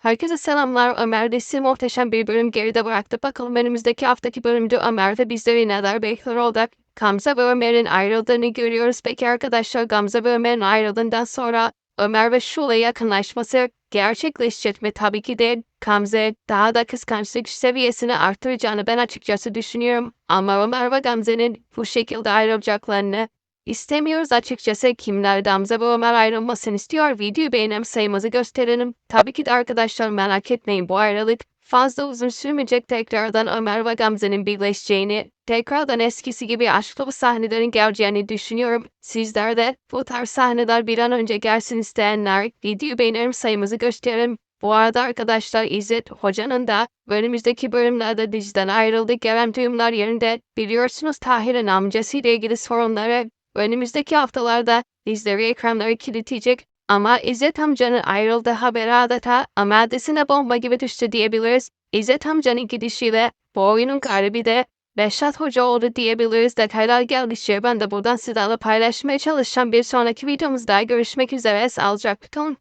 Herkese selamlar. Ömer Desi muhteşem bir bölüm geride bıraktı. Bakalım önümüzdeki haftaki bölümde Ömer ve bizleri neler bekliyor olacak. Gamze ve Ömer'in ayrıldığını görüyoruz. Peki arkadaşlar Gamze ve Ömer'in ayrıldığından sonra Ömer ve Şule yakınlaşması gerçekleşecek mi? Tabii ki de Gamze daha da kıskançlık seviyesini artıracağını ben açıkçası düşünüyorum. Ama Ömer ve Gamze'nin bu şekilde ayrılacaklarını İstemiyoruz açıkçası kimler ve Ömer ayrılmasını istiyor. Videoyu beğenem sayımızı gösterelim. Tabii ki de arkadaşlar merak etmeyin bu ayrılık fazla uzun sürmeyecek tekrardan Ömer ve Gamze'nin birleşeceğini, tekrardan eskisi gibi aşklı bu sahnelerin geleceğini düşünüyorum. Sizler de bu tarz sahneler bir an önce gelsin isteyenler videoyu beğenelim sayımızı gösterelim. Bu arada arkadaşlar İzzet Hoca'nın da önümüzdeki bölümlerde diziden ayrıldı gelen duyumlar yerinde biliyorsunuz Tahir'in amcası ile ilgili sorunları önümüzdeki haftalarda dizleri ekranları kilitleyecek ama İzzet amcanın ayrıldığı haberi adeta amadesine bomba gibi düştü diyebiliriz. İzzet amcanın gidişiyle bu oyunun galibi de Beşat Hoca oldu diyebiliriz. Detaylar geldikçe ben de buradan sizlerle paylaşmaya çalışacağım. Bir sonraki videomuzda görüşmek üzere. Sağlıcakla kalın.